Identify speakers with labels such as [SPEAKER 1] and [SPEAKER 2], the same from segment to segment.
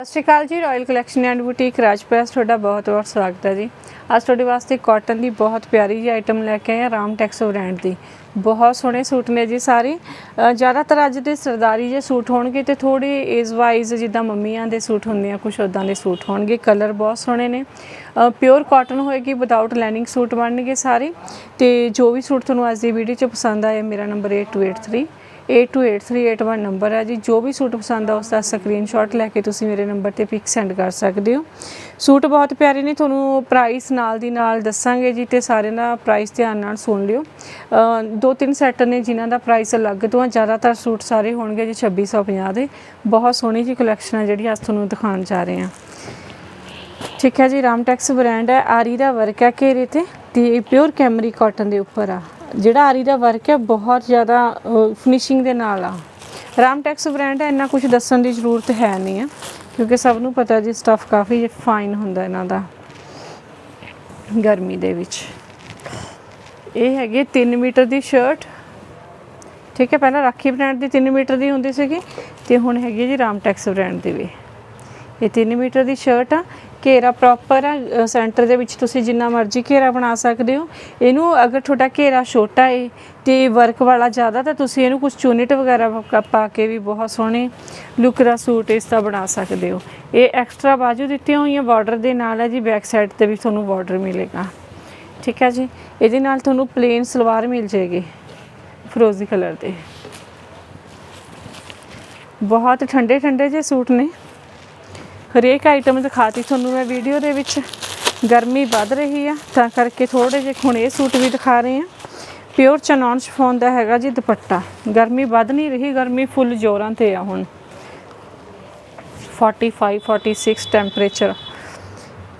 [SPEAKER 1] ਸਤਿ ਸ਼੍ਰੀ ਅਕਾਲ ਜੀ ਰਾਇਲ ਕਲੈਕਸ਼ਨ ਐਂਡ ਬੁਟੀਕ ਰਾਜਪ੍ਰੈਸ ਤੁਹਾਡਾ ਬਹੁਤ-ਬਹੁਤ ਸਵਾਗਤ ਹੈ ਜੀ। ਅੱਜ ਤੁਹਾਡੇ ਵਾਸਤੇ ਕਾਟਨ ਦੀ ਬਹੁਤ ਪਿਆਰੀ ਜਿਹੀ ਆਈਟਮ ਲੈ ਕੇ ਆਏ ਹਾਂ ਰਾਮ ਟੈਕਸੋ ਬ੍ਰਾਂਡ ਦੀ। ਬਹੁਤ ਸੋਹਣੇ ਸੂਟ ਨੇ ਜੀ ਸਾਰੇ। ਜ਼ਿਆਦਾਤਰ ਅੱਜ ਦੇ ਸਰਦਾਰੀ ਜੇ ਸੂਟ ਹੋਣਗੇ ਤੇ ਥੋੜੇ ਏਜ ਵਾਈਜ਼ ਜਿੱਦਾਂ ਮੰਮੀਆਂ ਦੇ ਸੂਟ ਹੁੰਦੇ ਆ ਕੁਝ ਉਦਾਂ ਦੇ ਸੂਟ ਹੋਣਗੇ। ਕਲਰ ਬਹੁਤ ਸੋਹਣੇ ਨੇ। ਪਿਓਰ ਕਾਟਨ ਹੋਏਗੀ ਵਿਦਆਊਟ ਲਾਈਨਿੰਗ ਸੂਟ ਬਣਨਗੇ ਸਾਰੇ। ਤੇ ਜੋ ਵੀ ਸੂਟ ਤੁਹਾਨੂੰ ਅੱਜ ਦੀ ਵੀਡੀਓ 'ਚ ਪਸੰਦ ਆਇਆ ਮੇਰਾ ਨੰਬਰ 8283 828381 ਨੰਬਰ ਹੈ ਜੀ। ਜੋ ਵੀ ਸੂਟ ਪਸੰਦ ਆ ਉਸ ਦਾ ਸਕਰੀਨਸ਼ਾਟ ਲੈ ਕੇ ਤੁਸੀਂ ਮੇਰੇ ਨੰਬਰ ਤੇ ਪਿਕ ਸੈਂਡ ਕਰ ਸਕਦੇ ਹੋ। ਸੂਟ ਬਹੁਤ ਪਿਆਰੇ ਨੇ, ਤੁਹਾਨੂੰ ਪ੍ਰਾਈਸ ਨਾਲ ਦੀ ਨਾਲ ਦੱਸਾਂਗੇ ਜੀ ਤੇ ਸਾਰੇ ਦਾ ਪ੍ਰਾਈਸ ਧਿਆਨ ਨਾਲ ਸੁਣ ਲਿਓ। ਦੋ ਤਿੰਨ ਸੈੱਟ ਨੇ ਜਿਨ੍ਹਾਂ ਦਾ ਪ੍ਰਾਈਸ ਅਲੱਗ ਤੋਂ ਆ, ਜ਼ਿਆਦਾਤਰ ਸੂਟ ਸਾਰੇ ਹੋਣਗੇ ਜੀ 2650 ਦੇ। ਬਹੁਤ ਸੋਹਣੀ ਜੀ ਕਲੈਕਸ਼ਨ ਆ ਜਿਹੜੀ ਅੱਜ ਤੁਹਾਨੂੰ ਦਿਖਾਉਣ ਜਾ ਰਹੇ ਹਾਂ। ਠੀਕ ਹੈ ਜੀ ਰਾਮਟੈਕਸ ਬ੍ਰਾਂਡ ਹੈ। ਆਰੀ ਦਾ ਵਰਕ ਹੈ ਘੇਰੇ ਤੇ ਤੇ ਪਿਓਰ ਕੈਮਰੀ ਕਾਟਨ ਦੇ ਉੱਪਰ ਆ। ਜਿਹੜਾ ਆਰੀ ਦਾ ਵਰਕ ਹੈ, ਬਹੁਤ ਜ਼ਿਆਦਾ ਫਿਨਿਸ਼ਿੰਗ ਦੇ ਨਾਲ ਆ। ਰਾਮਟੈਕਸ ਬ੍ਰਾਂਡ ਹੈ, ਇੰਨਾ ਕੁਝ ਦੱਸਣ ਦੀ ਜ਼ਰੂਰਤ ਹੈ ਨਹੀਂ ਆ, ਕਿਉਂਕਿ ਸਭ ਨੂੰ ਪਤਾ ਜੀ ਸਟਫ ਕਾਫੀ ਫਾਈਨ ਹੁੰਦਾ ਇਹਨਾਂ ਦਾ, ਗਰਮੀ ਦੇ ਵਿੱਚ। ਇਹ ਹੈਗੇ 3 ਮੀਟਰ ਦੀ ਸ਼ਰਟ ਠੀਕ ਹੈ, ਪਹਿਲਾਂ ਰਾਖੀ ਬ੍ਰਾਂਡ ਦੀ 3 ਮੀਟਰ ਦੀ ਹੁੰਦੀ ਸੀਗੀ, ਤੇ ਹੁਣ ਹੈਗੀ ਜੀ ਰਾਮਟੈਕਸ ਬ੍ਰਾਂਡ ਦੀ ਵੀ। ਇਹ 3 ਮੀਟਰ ਦੀ ਸ਼ਰਟ ਆ ਘੇਰਾ ਪ੍ਰੋਪਰ ਆ ਸੈਂਟਰ ਦੇ ਵਿੱਚ ਤੁਸੀਂ ਜਿੰਨਾ ਮਰਜ਼ੀ ਘੇਰਾ ਬਣਾ ਸਕਦੇ ਹੋ। ਇਹਨੂੰ ਅਗਰ ਤੁਹਾਡਾ ਘੇਰਾ ਛੋਟਾ ਹੈ ਤੇ ਵਰਕ ਵਾਲਾ ਜ਼ਿਆਦਾ, ਤਾਂ ਤੁਸੀਂ ਇਹਨੂੰ ਕੁਝ ਚੂਨਿਟ ਵਗੈਰਾ ਪਾ- ਕੇ ਵੀ ਬਹੁਤ ਸੋਹਣੇ ਲੁੱਕ ਦਾ ਸੂਟ ਇਸ ਦਾ ਬਣਾ ਸਕਦੇ ਹੋ। ਇਹ ਐਕਸਟਰਾ ਬਾਜੂ ਦਿੱਤੀਆਂ ਹੋਈਆਂ ਬਾਰਡਰ ਦੇ ਨਾਲ ਹੈ ਜੀ ਬੈਕ ਸਾਈਡ ਤੇ ਵੀ ਤੁਹਾਨੂੰ ਬਾਰਡਰ ਮਿਲੇਗਾ। ਠੀਕ ਹੈ ਜੀ? ਇਹਦੇ ਨਾਲ ਤੁਹਾਨੂੰ ਪਲੇਨ ਸਲਵਾਰ ਮਿਲ ਜਾਏਗੀ, ਫਰੋਜ਼ੀ ਕਲਰ ਦੇ। ਬਹੁਤ ਠੰਡੇ ਠੰਡੇ ਜਿਹੇ ਸੂਟ ਨੇ। ਹਰੇਕ ਆਈਟਮ ਦਿਖਾਤੀ ਤੁਹਾਨੂੰ ਮੈਂ ਵੀਡੀਓ ਦੇ ਵਿੱਚ। ਗਰਮੀ ਵੱਧ ਰਹੀ ਆ, ਤਾਂ ਕਰਕੇ ਥੋੜੇ ਜਿਹੇ ਹੁਣ ਇਹ ਸੂਟ ਵੀ ਦਿਖਾ ਰਹੇ ਆ। ਪਿਓਰ ਚਨੌਨ ਸ਼ਫੋਨ ਦਾ ਹੈਗਾ ਜੀ ਦੁਪੱਟਾ। ਗਰਮੀ ਵੱਧ ਨਹੀਂ ਰਹੀ, ਗਰਮੀ ਫੁੱਲ ਜੋਰਾਂ ਤੇ ਆ ਹੁਣ। 45 46 ਟੈਂਪਰੇਚਰ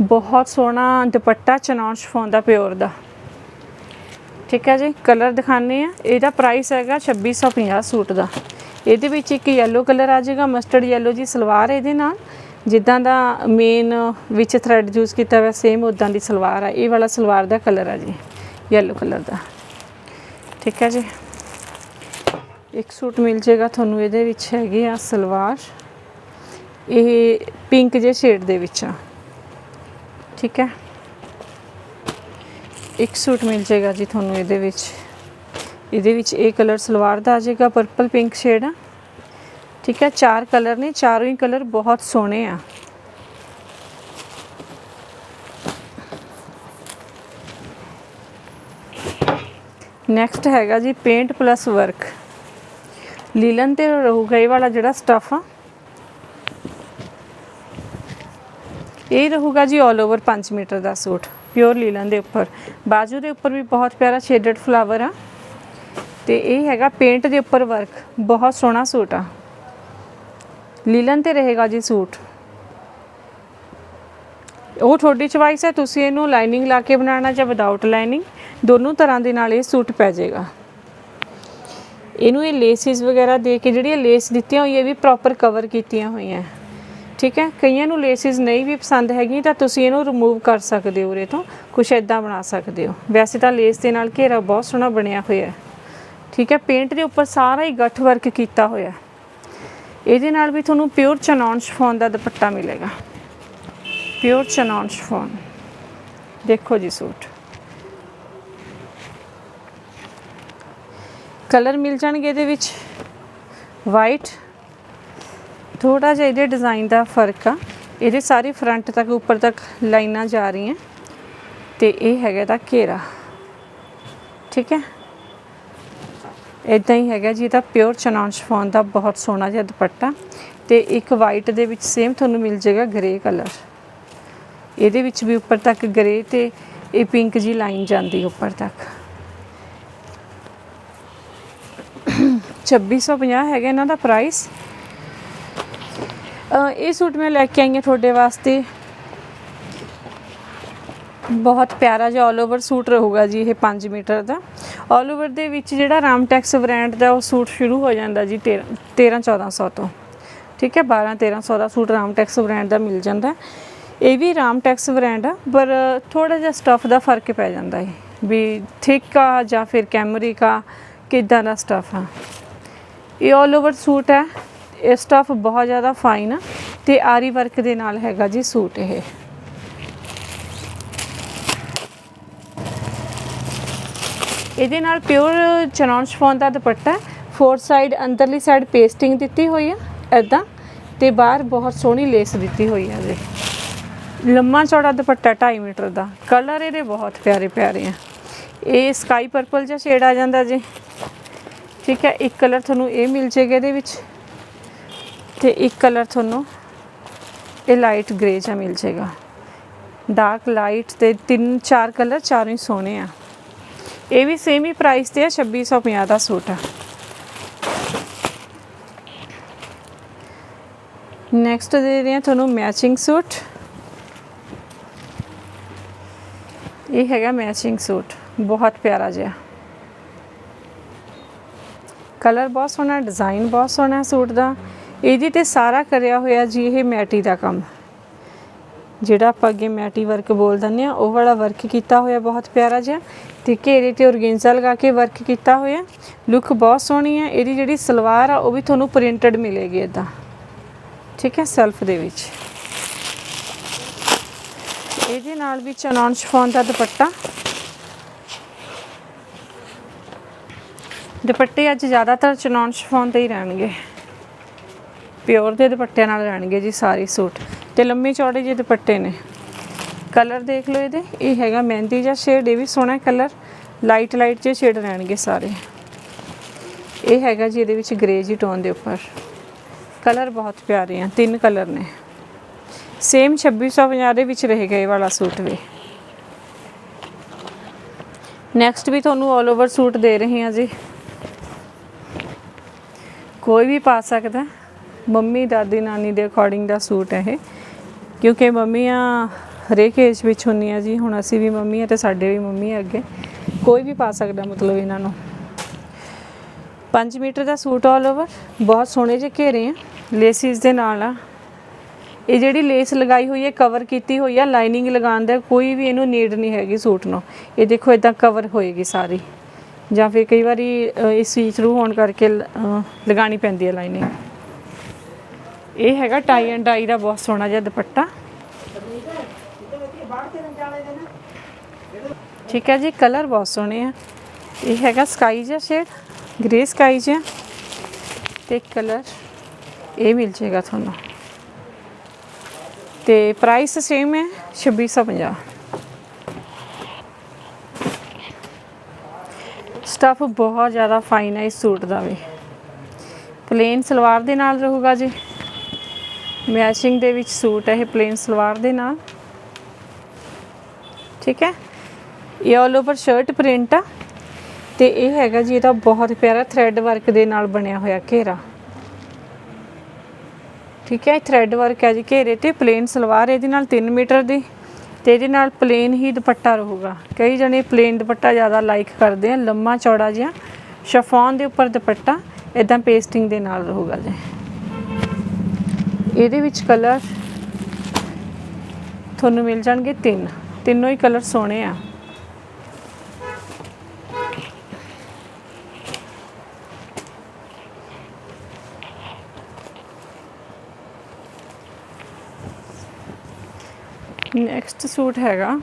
[SPEAKER 1] ਬਹੁਤ ਸੋਹਣਾ ਦੁਪੱਟਾ ਚਨੌਨ ਸ਼ਫੋਨ ਦਾ ਪਿਓਰ ਦਾ। ਠੀਕ ਹੈ ਜੀ ਕਲਰ ਦਿਖਾਣੇ ਆ। ਇਹਦਾ ਪ੍ਰਾਈਸ ਹੈਗਾ 2650 ਸੂਟ ਦਾ। ਇਹਦੇ ਵਿੱਚ ਇੱਕ ਯੈਲੋ ਕਲਰ ਆ ਜਾਏਗਾ ਮਸਟਰਡ ਯੈਲੋ ਜੀ ਸਲਵਾਰ ਇਹਦੇ ਨਾਲ। ਜਿੱਦਾਂ ਦਾ ਮੇਨ ਵਿੱਚ ਥਰੈਡ ਯੂਜ਼ ਕੀਤਾ ਹੋਇਆ ਸੇਮ ਉਦਾਂ ਦੀ ਸਲਵਾਰ ਆ। ਇਹ ਵਾਲਾ ਸਲਵਾਰ ਦਾ ਕਲਰ ਆ ਜੀ ਯੈਲੋ ਕਲਰ ਦਾ। ਠੀਕ ਹੈ ਜੀ? ਇੱਕ ਸੂਟ ਮਿਲ ਜਾਏਗਾ ਤੁਹਾਨੂੰ ਇਹਦੇ ਵਿੱਚ ਹੈਗੀ ਆ ਸਲਵਾਰ। ਇਹ ਪਿੰਕ ਜੇ ਸ਼ੇਡ ਦੇ ਵਿੱਚ ਆ। ਠੀਕ ਹੈ? ਇੱਕ ਸੂਟ ਮਿਲ ਜਾਏਗਾ ਜੀ ਤੁਹਾਨੂੰ ਇਹਦੇ ਵਿੱਚ। ਇਹਦੇ ਵਿੱਚ ਇਹ ਕਲਰ ਸਲਵਾਰ ਦਾ ਆ ਜਾਏਗਾ ਪਰਪਲ ਪਿੰਕ ਸ਼ੇਡ ਆ। ਠੀਕ ਹੈ ਚਾਰ ਕਲਰ ਨੇ ਚਾਰੋਂ ਹੀ ਕਲਰ ਬਹੁਤ ਸੋਹਣੇ ਆ ਨੈਕਸਟ ਹੈਗਾ ਜੀ ਪੇਂਟ ਪਲੱਸ ਵਰਕ ਲੀਲਨ ਤੇ ਰਹੂਗਾ ਇਹ ਵਾਲਾ ਜਿਹੜਾ ਸਟਫ ਆ ਇਹ ਰਹੂਗਾ ਜੀ 올 ਓਵਰ 5 ਮੀਟਰ ਦਾ ਸੂਟ ਪਿਓਰ ਲੀਲਨ ਦੇ ਉੱਪਰ ਬਾਜੂ ਦੇ ਉੱਪਰ ਵੀ ਬਹੁਤ ਪਿਆਰਾ ਸ਼ੇਡਡ ਫਲਾਵਰ ਆ ਤੇ ਇਹ ਹੈਗਾ ਪੇਂਟ ਦੇ ਉੱਪਰ ਵਰਕ ਬਹੁਤ ਸੋਹਣਾ ਸੂਟ ਆ ਲੀਲਨ ਤੇ ਰਹੇਗਾ ਜੀ ਸੂਟ। ਉਹ ਤੁਹਾਡੀ ਚੁਆਇਸ ਹੈ, ਤੁਸੀਂ ਇਹਨੂੰ ਲਾਈਨਿੰਗ ਲਾ ਕੇ ਬਣਾਉਣਾ ਜਾਂ ਵਿਦਆਊਟ ਲਾਈਨਿੰਗ ਦੋਨੋਂ ਤਰ੍ਹਾਂ ਦੇ ਨਾਲ ਇਹ ਸੂਟ ਪੈ ਜਾਏਗਾ। ਇਹਨੂੰ ਇਹ ਲੇਸਿਸ ਵਗੈਰਾ ਦੇ ਕੇ ਜਿਹੜੀਆਂ ਲੇਸ ਦਿੱਤੀਆਂ ਹੋਈਆਂ ਵੀ ਪ੍ਰੋਪਰ ਕਵਰ ਕੀਤੀਆਂ ਹੋਈਆਂ। ਠੀਕ ਹੈ? ਕਈਆਂ ਨੂੰ ਲੇਸਿਸ ਨਹੀਂ ਵੀ ਪਸੰਦ ਹੈਗੀਆਂ, ਤਾਂ ਤੁਸੀਂ ਇਹਨੂੰ ਰਿਮੂਵ ਕਰ ਸਕਦੇ ਹੋ ਉਰੇ ਤੋਂ। ਕੁਛ ਇਦਾਂ ਬਣਾ ਸਕਦੇ ਹੋ। ਵੈਸੇ ਤਾਂ ਲੇਸ ਦੇ ਨਾਲ ਘੇਰਾ ਬਹੁਤ ਸੋਹਣਾ ਬਣਿਆ ਹੋਇਆ ਹੈ। ਠੀਕ ਹੈ? ਪੇਂਟ ਦੇ ਉੱਪਰ ਸਾਰਾ ਹੀ ਗੱਠ ਵਰਕ ਕੀਤਾ ਹੋਇਆ ਇਹਦੇ ਨਾਲ ਵੀ ਤੁਹਾਨੂੰ ਪਿਓਰ ਚਨੌਨ ਸ਼ਫੋਨ ਦਾ ਦੁਪੱਟਾ ਮਿਲੇਗਾ। Pure chinon chiffon. ਦੇਖੋ ਜੀ ਸੂਟ। ਕਲਰ ਮਿਲ ਜਾਣਗੇ ਇਹਦੇ ਵਿੱਚ। ਵਾਈਟ ਥੋੜਾ ਜਿਹਾ ਇਹਦੇ ਡਿਜ਼ਾਈਨ ਦਾ ਫ਼ਰਕ ਆ। ਇਹਦੇ ਸਾਰੇ ਫਰੰਟ ਤੱਕ, ਉੱਪਰ ਤੱਕ ਲਾਈਨਾਂ ਜਾ ਰਹੀਆਂ। ਤੇ ਇਹ ਹੈਗਾ ਦਾ ਘੇਰਾ। ਠੀਕ ਹੈ? ਇਦਾਂ ਹੀ ਹੈਗਾ ਜੀ, ਇਹਦਾ ਪਿਓਰ ਚਨੌਨ ਸ਼ਫੋਨ ਦਾ ਬਹੁਤ ਸੋਹਣਾ ਜਿਹਾ ਦੁਪੱਟਾ ਤੇ ਇੱਕ ਵਾਈਟ ਦੇ ਵਿੱਚ ਸੇਮ ਤੁਹਾਨੂੰ ਮਿਲ ਜਾਏਗਾ ਗ੍ਰੇ ਕਲਰ ਇਹਦੇ ਵਿੱਚ ਵੀ ਉੱਪਰ ਤੱਕ ਗ੍ਰੇ ਤੇ ਇਹ ਪਿੰਕ ਜੀ ਲਾਈਨ ਜਾਂਦੀ ਉੱਪਰ ਤੱਕ। 2650 ਹੈਗਾ ਇਹਨਾਂ ਦਾ ਪ੍ਰਾਈਸ ਇਹ ਸੂਟ ਮੈਂ ਲੈ ਕੇ ਆਈ ਹਾਂ ਤੁਹਾਡੇ ਵਾਸਤੇ। ਬਹੁਤ ਪਿਆਰਾ ਜਿਹਾ ਆਲ ਓਵਰ ਸੂਟ ਰਹੂਗਾ ਜੀ, ਇਹ 5 ਮੀਟਰ ਦਾ। ਆਲ ਓਵਰ ਦੇ ਵਿੱਚ ਜਿਹੜਾ ਰਾਮਟੈਕਸ ਬ੍ਰਾਂਡ ਦਾ ਉਹ ਸੂਟ ਸ਼ੁਰੂ ਹੋ ਜਾਂਦਾ ਜੀ 13 1400 ਤੋਂ। ਠੀਕ ਹੈ 12 1300 ਦਾ ਸੂਟ ਰਾਮਟੈਕਸ ਬ੍ਰਾਂਡ ਦਾ ਮਿਲ ਜਾਂਦਾ। ਇਹ ਵੀ ਰਾਮਟੈਕਸ ਬ੍ਰਾਂਡ ਆ, ਪਰ ਥੋੜਾ ਜਿਹਾ ਸਟਫ ਦਾ ਫ਼ਰਕ ਪੈ ਜਾਂਦਾ ਹੈ। ਵੀ ਥਿਕ ਆ ਜਾਂ ਫਿਰ ਕੈਮਰਿਕ ਆ, ਕਿਦਾਂ ਦਾ ਸਟਫ ਆ। ਇਹ ਆਲ ਓਵਰ ਸੂਟ ਹੈ, ਇਹ ਸਟਫ ਬਹੁਤ ਜ਼ਿਆਦਾ ਫਾਈਨ ਆ, ਤੇ ਆਰੀ ਵਰਕ ਦੇ ਨਾਲ ਹੈਗਾ ਜੀ ਸੂਟ ਇਹ। ਇਹਦੇ ਨਾਲ ਪਿਓਰ ਚਨੌਨ ਸ਼ਫੋਨ ਦਾ ਦੁਪੱਟਾ ਫੋਰ ਸਾਈਡ ਅੰਦਰਲੀ ਸਾਈਡ ਪੇਸਟਿੰਗ ਦਿੱਤੀ ਹੋਈ ਆ ਐਦਾਂ ਤੇ ਬਾਹਰ ਬਹੁਤ ਸੋਹਣੀ ਲੇਸ ਦਿੱਤੀ ਹੋਈ ਆ ਜੀ ਲੰਮਾ ਚੌੜਾ ਦੁਪੱਟਾ 2.5 ਮੀਟਰ ਦਾ। ਕਲਰ ਇਹਦੇ ਬਹੁਤ ਪਿਆਰੇ ਪਿਆਰੇ ਆ। ਇਹ ਸਕਾਈ ਪਰਪਲ ਜਿਹਾ ਸ਼ੇਡ ਆ ਜਾਂਦਾ ਜੀ। ਠੀਕ ਹੈ, ਇੱਕ ਕਲਰ ਤੁਹਾਨੂੰ ਇਹ ਮਿਲ ਜੇਗਾ ਇਹਦੇ ਵਿੱਚ ਤੇ ਇੱਕ ਕਲਰ ਤੁਹਾਨੂੰ ਇਹ ਲਾਈਟ ਗ੍ਰੇ ਜਿਹਾ ਮਿਲ ਜੇਗਾ। ਡਾਰਕ ਲਾਈਟ ਤੇ ਤਿੰਨ ਚਾਰ ਕਲਰ ਚਾਰੋਂ ਹੀ ਸੋਹਣੇ ਆ। ਇਹ ਵੀ ਸੇਮ ਹੀ ਪ੍ਰਾਈਸ ਤੇ ਆ 2650 ਦਾ ਸੂਟ ਆ। ਨੈਕਸਟ ਦੇ ਰਹੇ ਹਾਂ ਤੁਹਾਨੂੰ ਮੈਚਿੰਗ ਸੂਟ। ਇਹ ਹੈਗਾ ਮੈਚਿੰਗ ਸੂਟ, ਬਹੁਤ ਪਿਆਰਾ ਜਿਹਾ। ਕਲਰ ਬਹੁਤ ਸੋਹਣਾ ਡਿਜ਼ਾਈਨ ਬਹੁਤ ਸੋਹਣਾ ਸੂਟ ਦਾ। ਇਹਦੇ ਤੇ ਸਾਰਾ ਕਰਿਆ ਹੋਇਆ ਜੀ, ਇਹ ਮੈਟੀ ਦਾ ਕੰਮ। ਜਿਹੜਾ ਆਪਾਂ ਅੱਗੇ ਮੈਟੀ ਵਰਕ ਬੋਲ ਦਿੰਦੇ ਆ ਉਹ ਵਾਲਾ ਵਰਕ ਕੀਤਾ ਹੋਇਆ ਬਹੁਤ ਪਿਆਰਾ ਜਿਹਾ। ਤੇ ਘੇਰੇ ਤੇ ਔਰਗੇਂਜ਼ਾ ਲਗਾ ਕੇ ਵਰਕ ਕੀਤਾ ਹੋਇਆ। ਲੁੱਕ ਬਹੁਤ ਸੋਹਣੀ ਹੈ, ਇਹਦੀ ਜਿਹੜੀ ਸਲਵਾਰ ਆ, ਉਹ ਵੀ ਤੁਹਾਨੂੰ ਪ੍ਰਿੰਟਡ ਮਿਲੇਗੀ ਇਦਾਂ ਠੀਕ ਹੈ ਸੈਲਫ ਦੇ ਵਿੱਚ। ਇਹਦੇ ਨਾਲ ਵੀ ਚਨੌਨ ਸ਼ਫੋਨ ਦਾ ਦੁਪੱਟਾ। ਦੁਪੱਟੇ ਅੱਜ ਜ਼ਿਆਦਾਤਰ ਚਨੌਨ ਸ਼ਫੋਨ ਤੇ ਹੀ ਰਹਿਣਗੇ। ਪਿਓਰ ਦੇ ਦੁਪੱਟਿਆਂ ਨਾਲ ਰਹਿਣਗੇ ਜੀ ਸਾਰੇ ਸੂਟ। ਤੇ ਲੰਮੇ ਚੌੜੇ ਜਿਹੇ ਦੁਪੱਟੇ ਨੇ। ਕਲਰ ਦੇਖ ਲਓ ਇਹਦੇ। ਇਹ ਹੈਗਾ ਮਹਿੰਦੀ ਜਿਹਾ ਸ਼ੇਡ ਇਹ ਵੀ ਸੋਹਣਾ ਕਲਰ। ਲਾਈਟ ਲਾਈਟ ਜਿਹੇ ਸ਼ੇਡ ਰਹਿਣਗੇ ਸਾਰੇ। ਇਹ ਹੈਗਾ ਜੀ ਇਹਦੇ ਵਿੱਚ ਗ੍ਰੇ ਜੀ ਟੋਨ ਦੇ ਉੱਪਰ। ਕਲਰ ਬਹੁਤ ਪਿਆਰੇ ਆ, ਤਿੰਨ ਕਲਰ ਨੇ। ਸੇਮ 2650 ਦੇ ਵਿੱਚ ਰਹੇਗਾ ਇਹ ਵਾਲਾ ਸੂਟ ਵੀ। ਨੈਕਸਟ ਵੀ ਤੁਹਾਨੂੰ 올 ਓਵਰ ਸੂਟ ਦੇ ਰਹੇ ਹਾਂ ਜੀ। ਕੋਈ ਵੀ ਪਾ ਸਕਦਾ। ਮੰਮੀ, ਦਾਦੀ, ਨਾਨੀ ਦੇ ਅਕੋਰਡਿੰਗ ਦਾ ਸੂਟ ਹੈ ਇਹ। ਕਿਉਂਕਿ ਮੰਮੀਆਂ ਹਰੇਕ ਏਜ ਵਿੱਚ ਹੁੰਦੀਆਂ ਜੀ, ਹੁਣ ਅਸੀਂ ਵੀ ਮੰਮੀ ਆ ਤੇ ਸਾਡੇ ਵੀ ਮੰਮੀ ਆ ਅੱਗੇ। ਕੋਈ ਵੀ ਪਾ ਸਕਦਾ ਮਤਲਬ ਇਹਨਾਂ ਨੂੰ। 5 ਮੀਟਰ ਦਾ ਸੂਟ ਆਲ ਓਵਰ ਬਹੁਤ ਸੋਹਣੇ ਜਿਹੇ ਘੇਰੇ ਆ ਲੇਸਿਸ ਦੇ ਨਾਲ ਆ। ਇਹ ਜਿਹੜੀ ਲੇਸ ਲਗਾਈ ਹੋਈ ਹੈ ਕਵਰ ਕੀਤੀ ਹੋਈ ਆ ਲਾਈਨਿੰਗ ਲਗਾਉਣ ਦਾ ਕੋਈ ਵੀ ਇਹਨੂੰ ਨੀਡ ਨਹੀਂ ਹੈਗੀ ਸੂਟ ਨੂੰ। ਇਹ ਦੇਖੋ ਇਦਾਂ ਕਵਰ ਹੋਏਗੀ ਸਾਰੀ। ਜਾਂ ਫਿਰ ਕਈ ਵਾਰੀ ਇਸ ਇਹ ਸੀ ਥਰੂ ਹੋਣ ਕਰਕੇ ਲ- ਲਗਾਉਣੀ ਪੈਂਦੀ ਹੈ ਲਾਈਨਿੰਗ ਇਹ ਹੈਗਾ ਟਾਈ ਐਂਡ ਡਾਈ ਦਾ ਬਹੁਤ ਸੋਹਣਾ ਜਿਹਾ ਦੁਪੱਟਾ। ਠੀਕ ਹੈ ਜੀ ਕਲਰ ਬਹੁਤ ਸੋਹਣੇ ਆ। ਇਹ ਹੈਗਾ ਸਕਾਈ ਜਿਹਾ ਸ਼ੇਡ ਗ੍ਰੇ ਸਕਾਈ ਜਿਹਾ। ਤੇ ਕਲਰ ਇਹ ਮਿਲ ਜਾਏਗਾ ਤੁਹਾਨੂੰ। ਤੇ ਪ੍ਰਾਈਸ ਸੇਮ ਹੈ 2650 ਸਟਫ ਬਹੁਤ ਜ਼ਿਆਦਾ ਫਾਈਨ ਹੈ ਇਸ ਸੂਟ ਦਾ ਵੀ। ਪਲੇਨ ਸਲਵਾਰ ਦੇ ਨਾਲ ਰਹੂਗਾ ਜੀ। ਮੈਚਿੰਗ ਦੇ ਵਿੱਚ ਸੂਟ ਹੈ, ਇਹ ਪਲੇਨ ਸਲਵਾਰ ਦੇ ਨਾਲ। ਠੀਕ ਹੈ? ਇਹ ਆਲ ਓਵਰ ਸ਼ਰਟ ਪ੍ਰਿੰਟ ਆ। ਤੇ ਇਹ ਹੈਗਾ ਜੀ, ਇਹਦਾ ਬਹੁਤ ਪਿਆਰਾ ਥ੍ਰੈਡ ਵਰਕ ਦੇ ਨਾਲ ਬਣਿਆ ਹੋਇਆ ਘੇਰਾ। ਠੀਕ ਹੈ ਥ੍ਰੈਡ ਵਰਕ ਹੈ ਜੀ ਘੇਰੇ ਤੇ ਪਲੇਨ ਸਲਵਾਰ ਇਹਦੇ ਨਾਲ 3 ਮੀਟਰ ਦੀ। ਤੇ ਇਹਦੇ ਨਾਲ ਪਲੇਨ ਹੀ ਦੁਪੱਟਾ ਰਹੂਗਾ। ਕਈ ਜਣੇ ਪਲੇਨ ਦੁਪੱਟਾ ਜ਼ਿਆਦਾ ਲਾਈਕ ਕਰਦੇ ਆ, ਲੰਮਾ ਚੌੜਾ ਜਿਹਾ। ਸ਼ਫੋਨ ਦੇ ਉੱਪਰ ਦੁਪੱਟਾ ਇਦਾਂ ਪੇਸਟਿੰਗ ਦੇ ਨਾਲ ਰਹੂਗਾ ਜੀ। ਇਹਦੇ ਵਿੱਚ ਕਲਰ ਤੁਹਾਨੂੰ ਮਿਲ ਜਾਣਗੇ ਤਿੰਨ। ਤਿੰਨੋਂ ਹੀ ਕਲਰ ਸੋਹਣੇ ਆ। ਨੈਕਸਟ ਸੂਟ ਹੈਗਾ।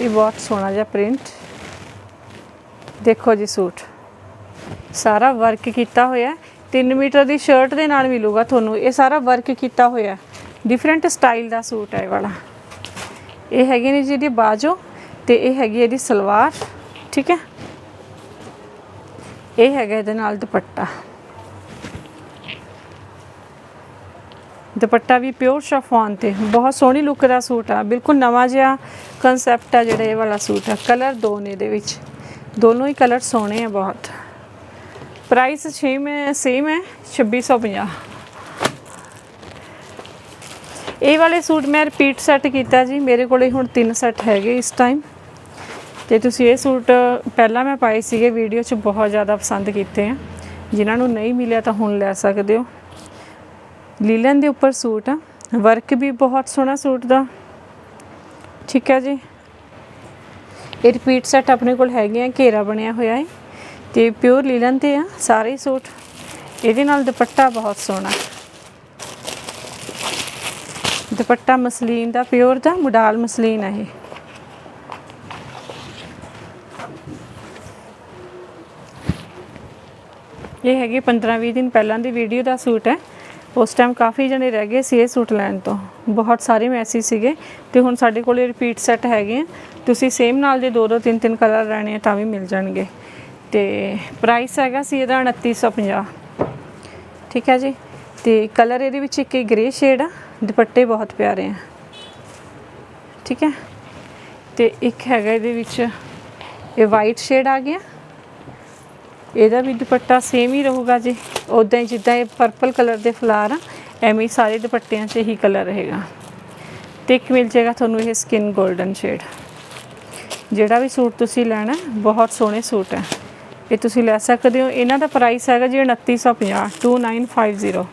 [SPEAKER 1] ਇਹ ਬਹੁਤ ਸੋਹਣਾ ਜਿਹਾ ਪ੍ਰਿੰਟ ਦੇਖੋ ਜੀ ਸੂਟ। ਸਾਰਾ ਵਰਕ ਕੀਤਾ ਹੋਇਆ। 3 ਮੀਟਰ ਦੀ ਸ਼ਰਟ ਦੇ ਨਾਲ ਮਿਲੂਗਾ ਤੁਹਾਨੂੰ। ਇਹ ਸਾਰਾ ਵਰਕ ਕੀਤਾ ਹੋਇਆ ਡਿਫਰੈਂਟ ਸਟਾਈਲ ਦਾ ਸੂਟ ਹੈ ਇਹ ਵਾਲਾ। ਇਹ ਹੈਗੇ ਨੇ ਜਿਹਦੀ ਬਾਜੋ ਤੇ ਇਹ ਹੈਗੀ ਇਹਦੀ ਸਲਵਾਰ, ਠੀਕ ਹੈ? ਇਹ ਹੈਗਾ ਇਹਦੇ ਨਾਲ ਦੁਪੱਟਾ। ਦੁਪੱਟਾ ਵੀ ਪਿਓਰ ਸ਼ਫੋਨ ਤੇ। ਬਹੁਤ ਸੋਹਣੀ ਲੁੱਕ ਦਾ ਸੂਟ ਆ। ਬਿਲਕੁਲ ਨਵਾਂ ਜਿਹਾ ਕਨਸੈਪਟ ਆ ਜਿਹੜਾ ਇਹ ਵਾਲਾ ਸੂਟ ਆ। ਕਲਰ ਦੋ ਨੇ ਇਹਦੇ ਵਿੱਚ। ਦੋਨੋਂ ਹੀ ਕਲਰ ਸੋਹਣੇ ਆ ਬਹੁਤ। ਪ੍ਰਾਈਸ ਸੇਮ ਹੈ ਸੇਮ ਹੈ 2650 ਇਹ ਵਾਲੇ ਸੂਟ ਮੈਂ ਰਿਪੀਟ ਸੈੱਟ ਕੀਤਾ ਜੀ, ਮੇਰੇ ਕੋਲੇ ਹੁਣ ਤਿੰਨ ਸੈੱਟ ਹੈਗੇ ਇਸ ਟਾਈਮ ਤੇ ਤੁਸੀਂ ਇਹ ਸੂਟ ਪਹਿਲਾਂ ਮੈਂ ਪਾਏ ਸੀਗੇ ਵੀਡੀਓ 'ਚ ਬਹੁਤ ਜ਼ਿਆਦਾ ਪਸੰਦ ਕੀਤੇ ਆ। ਜਿਨ੍ਹਾਂ ਨੂੰ ਨਹੀਂ ਮਿਲਿਆ ਤਾਂ ਹੁਣ ਲੈ ਸਕਦੇ ਹੋ। ਲੀਲਨ ਦੇ ਉੱਪਰ ਸੂਟ ਆ। ਵਰਕ ਵੀ ਬਹੁਤ ਸੋਹਣਾ ਸੂਟ ਦਾ। ਠੀਕ ਹੈ ਜੀ। ਇਹ ਰਿਪੀਟ ਸੈੱਟ ਆਪਣੇ ਕੋਲ ਹੈਗੇ ਆ, ਘੇਰਾ ਬਣਿਆ ਹੋਇਆ ਹੈ। ਤੇ ਪਿਓਰ ਲੀਲਨ ਤੇ ਆ ਸਾਰੇ ਹੀ ਸੂਟ। ਇਹਦੇ ਨਾਲ ਦੁਪੱਟਾ ਬਹੁਤ ਸੋਹਣਾ। ਦੁਪੱਟਾ ਮਸਲੀਨ ਦਾ ਪਿਓਰ ਦਾ, ਮੁਡਾਲ ਮਸਲੀਨ ਹੈ ਇਹ। ਇਹ ਹੈਗੀ 15-20 ਦਿਨ ਪਹਿਲਾਂ ਦੀ ਵੀਡੀਓ ਦਾ ਸੂਟ ਹੈ। ਉਸ ਟਾਈਮ ਕਾਫੀ ਜਣੇ ਰਹਿ ਗਏ ਸੀ ਇਹ ਸੂਟ ਲੈਣ ਤੋਂ। ਬਹੁਤ ਸਾਰੇ ਮੈਸੇਜ ਸੀਗੇ ਤੇ ਹੁਣ ਸਾਡੇ ਕੋਲੇ ਰਿਪੀਟ ਸੈੱਟ ਹੈਗੇ ਆ। ਤੁਸੀਂ ਸੇਮ ਨਾਲ ਦੇ ਦੋ ਦੋ ਤਿੰਨ ਤਿੰਨ ਕਲਰ ਲੈਣੇ ਆ ਤਾਂ ਵੀ ਮਿਲ ਜਾਣਗੇ। ਤੇ ਪ੍ਰਾਈਸ ਹੈਗਾ ਸੀ ਇਹਦਾ 2950 ਠੀਕ ਹੈ ਜੀ? ਤੇ ਕਲਰ ਇਹਦੇ ਵਿੱਚ ਇੱਕ ਗ੍ਰੇ ਸ਼ੇਡ ਆ, ਦੁਪੱਟੇ ਬਹੁਤ ਪਿਆਰੇ ਆ। ਠੀਕ ਹੈ? ਤੇ ਇੱਕ ਹੈਗਾ ਇਹਦੇ ਵਿੱਚ, ਇਹ ਵਾਈਟ ਸ਼ੇਡ ਆ ਗਿਆ। ਇਹਦਾ ਵੀ ਦੁਪੱਟਾ ਸੇਮ ਹੀ ਰਹੂਗਾ ਜੀ। ਉਦਾਂ ਹੀ ਜਿੱਦਾਂ ਇਹ ਪਰਪਲ ਕਲਰ ਦੇ ਫਲਾਰ ਆ, ਐਵੇਂ ਹੀ ਸਾਰੇ ਦੁਪੱਟਿਆਂ 'ਚ ਇਹੀ ਕਲਰ ਰਹੇਗਾ। ਤੇ ਇੱਕ ਮਿਲ ਜਾਏਗਾ ਤੁਹਾਨੂੰ ਇਹ ਸਕਿਨ 골ਡਨ ਸ਼ੇਡ ਜਿਹੜਾ ਵੀ ਸੂਟ ਤੁਸੀਂ ਲੈਣਾ, ਬਹੁਤ ਸੋਹਣੇ ਸੂਟ ਹੈ ਇਹ ਤੁਸੀਂ ਲੈ ਸਕਦੇ ਹੋ। ਇਹਨਾਂ ਦਾ ਪ੍ਰਾਈਸ ਹੈਗਾ ਜੀ 2950 2950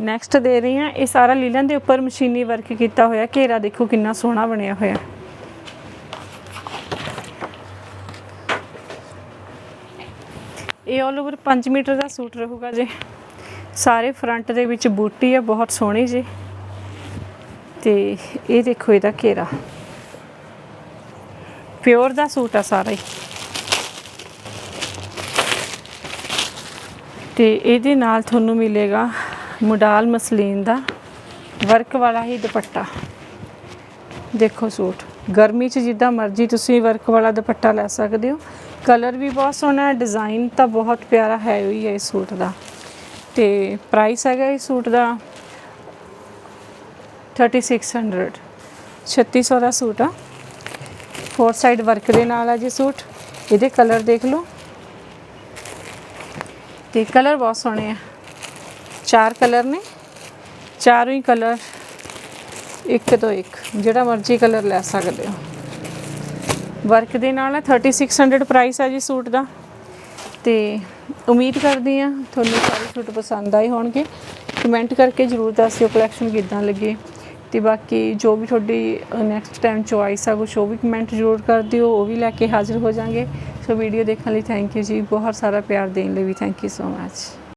[SPEAKER 1] ਨੈਕਸਟ ਦੇ ਰਹੀ ਹਾਂ। ਇਹ ਸਾਰਾ ਲੀਲਨ ਦੇ ਉੱਪਰ ਮਸ਼ੀਨੀ ਵਰਕ ਕੀਤਾ ਹੋਇਆ। ਘੇਰਾ ਦੇਖੋ ਕਿੰਨਾ ਸੋਹਣਾ ਬਣਿਆ ਹੋਇਆ। ਇਹ ਆਲ ਓਵਰ 5 ਮੀਟਰ ਦਾ ਸੂਟ ਰਹੂਗਾ ਜੀ। ਸਾਰੇ ਫਰੰਟ ਦੇ ਵਿੱਚ ਬੂਟੀ ਹੈ ਬਹੁਤ ਸੋਹਣੀ ਜੀ। ਤੇ ਇਹ ਦੇਖੋ ਇਹਦਾ ਘੇਰਾ। ਪਿਓਰ ਦਾ ਸੂਟ ਆ ਸਾਰਾ ਹੀ। ਤੇ ਇਹਦੇ ਨਾਲ ਤੁਹਾਨੂੰ ਮਿਲੇਗਾ ਮੁਡਾਲ ਮਸਲੀਨ ਦਾ ਵਰਕ ਵਾਲਾ ਹੀ ਦੁਪੱਟਾ। ਦੇਖੋ ਸੂਟ। ਗਰਮੀ 'ਚ ਜਿੱਦਾਂ ਮਰਜ਼ੀ ਤੁਸੀਂ ਵਰਕ ਵਾਲਾ ਦੁਪੱਟਾ ਲੈ ਸਕਦੇ ਹੋ। ਕਲਰ ਵੀ ਬਹੁਤ ਸੋਹਣਾ ਹੈ, ਡਿਜ਼ਾਈਨ ਤਾਂ ਬਹੁਤ ਪਿਆਰਾ ਹੈ ਹੀ ਹੈ ਇਸ ਸੂਟ ਦਾ। ਤੇ ਪ੍ਰਾਈਸ ਹੈਗਾ ਇਸ ਸੂਟ ਦਾ 3600 3600 ਦਾ ਸੂਟ ਆ। ਫੋਰ ਸਾਈਡ ਵਰਕ ਦੇ ਨਾਲ ਆ ਜੀ ਸੂਟ। ਇਹਦੇ ਕਲਰ ਦੇਖ ਲਓ। ਤੇ ਕਲਰ ਬਹੁਤ ਸੋਹਣੇ ਆ। ਚਾਰ ਕਲਰ ਨੇ। ਚਾਰੋਂ ਹੀ ਕਲਰ, ਇੱਕ ਤੋਂ ਇੱਕ। ਜਿਹੜਾ ਮਰਜ਼ੀ ਕਲਰ ਲੈ ਸਕਦੇ ਹੋ। ਵਰਕ ਦੇ ਨਾਲ ਹੈ 3600 ਪ੍ਰਾਈਸ ਹੈ ਜੀ ਸੂਟ ਦਾ। ਤੇ ਉਮੀਦ ਕਰਦੀ ਆ ਤੁਹਾਨੂੰ ਸਾਰੇ ਸੂਟ ਪਸੰਦ ਆਏ ਹੋਣਗੇ। ਕਮੈਂਟ ਕਰਕੇ ਜਰੂਰ ਦੱਸਿਓ ਕਲੈਕਸ਼ਨ ਕਿੱਦਾਂ ਲੱਗੇ। ਤੇ ਬਾਕੀ ਜੋ ਵੀ ਤੁਹਾਡੀ ਨੈਕਸਟ ਟਾਈਮ ਚੋਇਸ ਆ ਕੁਛ, ਉਹ ਵੀ ਕਮੈਂਟ ਜ਼ਰੂਰ ਕਰ ਦਿਓ, ਉਹ ਵੀ ਲੈ ਕੇ ਹਾਜ਼ਰ ਹੋ ਜਾਾਂਗੇ। ਸੋ ਵੀਡੀਓ ਦੇਖਣ ਲਈ ਥੈਂਕ ਯੂ ਜੀ, ਬਹੁਤ ਸਾਰਾ ਪਿਆਰ ਦੇਣ ਲਈ ਵੀ ਥੈਂਕ ਯੂ ਸੋ ਮੱਚ